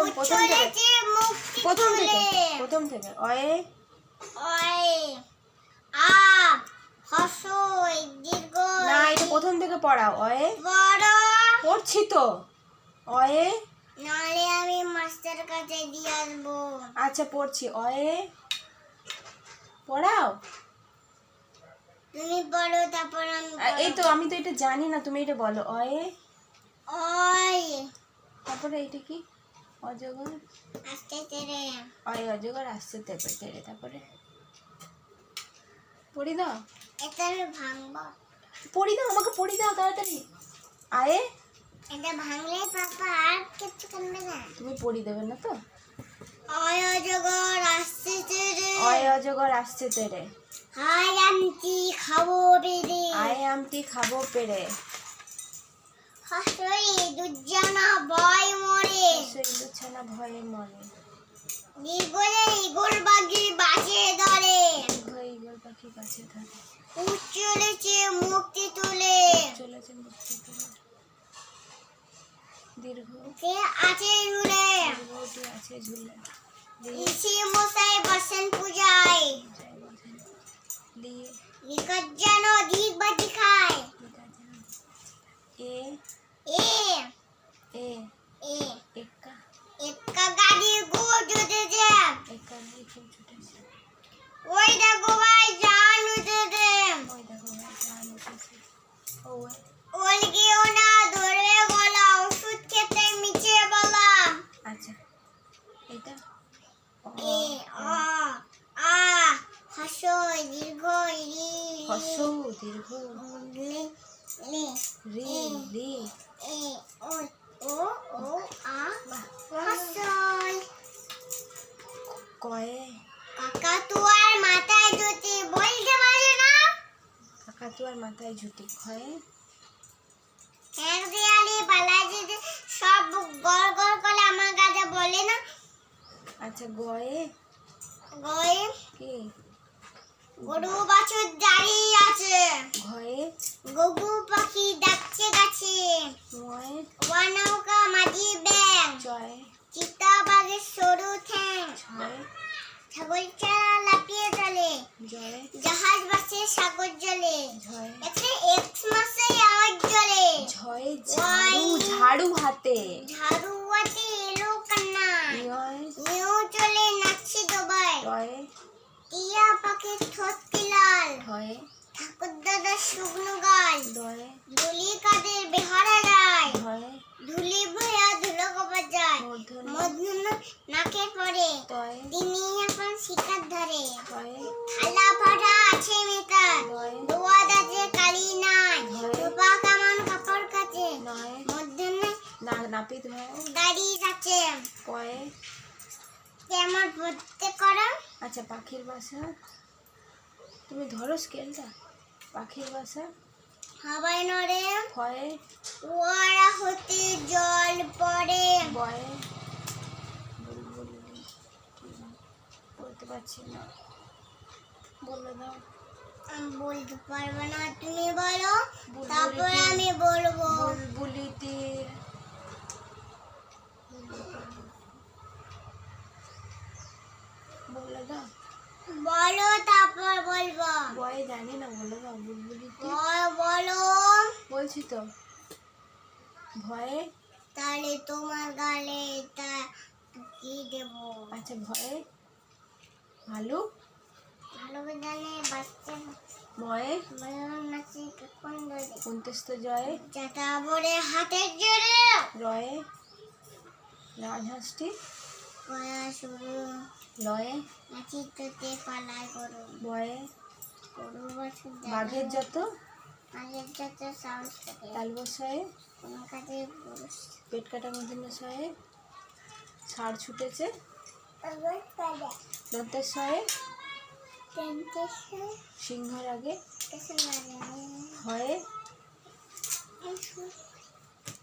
প্রথম প্রথম থেকে। প্রথম থেকে প্রথম থেকে। অয়ে। ওই আ হসই দীর্ঘ। না এটা প্রথম থেকে পড়াও। অয়ে। বড়। পড়ছি তো। অয়ে। নালে আমি মাস্টার কাছে দিয়ে আসব। আচ্ছা পড়ছি। অয়ে। পড়াও? তুমি বলো তারপর আমি এই তো আমি তো এটা জানি না তুমি এটা বলো। অয়ে। ওই তারপরে এটা কি? অজগর? আস্তে তেরে। অয় অজগর আসছে তেপে তেরে তারপরে? পড়ি দাও। এটা আমি ভাঙবো। পড়ি দাও আমাকে পড়ি দাও তাড়াতাড়ি। আয়ে। এটা ভাঙলে পাপা আর কিছু করবে না। তুমি পড়ি দেবে না তো? ওই অজগর আসছে তেরে। অয় অজগর আসছে তেরে। আমটি খাব আয়ে আমটি খাব পেরে দুর্জনা ভয় মরে। সেই ভয়ে মরে। দীর্ঘলে ইগল বাগি বাজে ধরে। দীর্ঘ পাখি গাছে ধরে। উঠ মুক্তি তুলে। চলেছে মুক্তি তুলে। দীর্ঘ। কে আছে রুলে দীর্ঘটি আছে ঝুলে। ইসি মশাই বসেন পূজায়। নিয়ে খুব ছুটেছে ওই দেখো ভাই জান উঠে দে। ওই দেখো ভাই জান উঠেছে ও ওল গিয়েও না ধরে গলা ওষুধ খেতে মিছে বলা। আচ্ছা। এটা? এ অ আ হসই দীর্ঘ রি। হসু দীর্ঘ। রি রি কাকাতুয়ার মাথায় যদি বলতে পারে না। কাকাতুয়ার মাথায় ঝুটি ক্ষয়ে এক দেয়ালি পালায় সব গড় গড় করে আমার কাছে বলে না। আচ্ছা গয়ে? গয়ে? কি? গরু বাছুর দাঁড়িয়ে আছে। ঘয়ে? গগু পাখি ডাকছে গাছে ময়ে ওয়া নৌকা মাঝি ব্যাং ছাগল চারা লাপিয়ে চলে। জাহাজ বাসে সাগর জলে। এক্স মাসে আওয়াজ জলে ঝয়ে ঝাড়ু ঝাড়ু হাতে। এলো কান্না। নিউ চলে নাচছে দোবাই। টিয়া ঠোঁট লাল? ঠাকুর দাদা শুকনো গাল। দুলি কাদের বেহারা ধয়ে ধুলি ভয়া ধুলো কপার যায় মধুন নাকে পড়ে। তিনি শিকার ধরে। থালা ফাটা আছে মেটার দয়ে দোয়া দাজে কালি নাই। রূপা কামান কাপড় কাছে নাপিত হয়। দাঁড়িয়ে আছে পয়ে। কেমন পড়তে করো? আচ্ছা পাখির বাসা। তুমি ধরো স্কেলটা পাখির বাসা। হাওয়ায় নড়ে। ফয়ে ওয়ারা হতে জল পড়ে। বয়ে বুলবুলি বলতে পারছি না। বলে দাও। আমি বলতে পারব না তুমি বলো। তারপর তীর। আমি বলব। বুলবুলি বলে দাও। বলো তারপর বলব। বয়ে জানি না বলে দাও বুলবুলি তীর বলো। বলছি তো। ভয়ে? তাহলে তোমার গালে তা কি দেব? আচ্ছা ভয়ে? ভালু? ভালো জানে বাচ্চা। ময়ে ভালো নাচে কুন্তস্ত জয়ে। বড়ে হাতের জোরে। রয়ে? রাজহাঁসটি? কয়া শুরু লয়ে? নাচি তোতে পালাই করু বয়ে? করু বছর বাঘের যত? আগের যত সাহস থাকে। তালবসায়ে? কোন কাজে পেট কাটা মধ্যে শয়ে ষাঁড় ছুটেছে? টেন্টেশন সিংহর আগে? হয়ে?